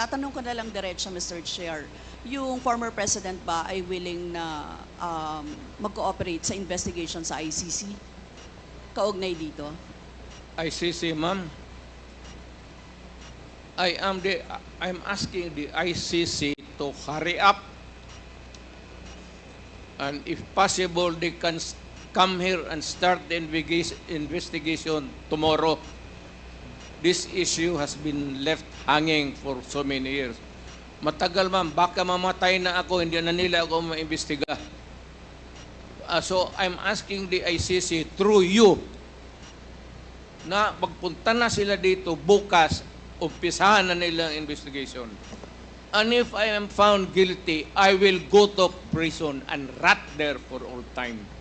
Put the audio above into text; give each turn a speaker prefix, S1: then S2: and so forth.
S1: tatanong ko na lang diretso, Mr. Chair. Yung former president ba ay willing na um, mag-cooperate sa investigation sa ICC? Kaugnay dito?
S2: ICC, ma'am. I am the I'm asking the ICC to hurry up and if possible they can come here and start the investigation tomorrow. This issue has been left hanging for so many years. Matagal ma'am, baka mamatay na ako, hindi na nila ako maimbestiga. Ah, so I'm asking the ICC through you na magpunta na sila dito bukas, umpisahan na nila ang investigation. And if I am found guilty, I will go to prison and rot there for all time.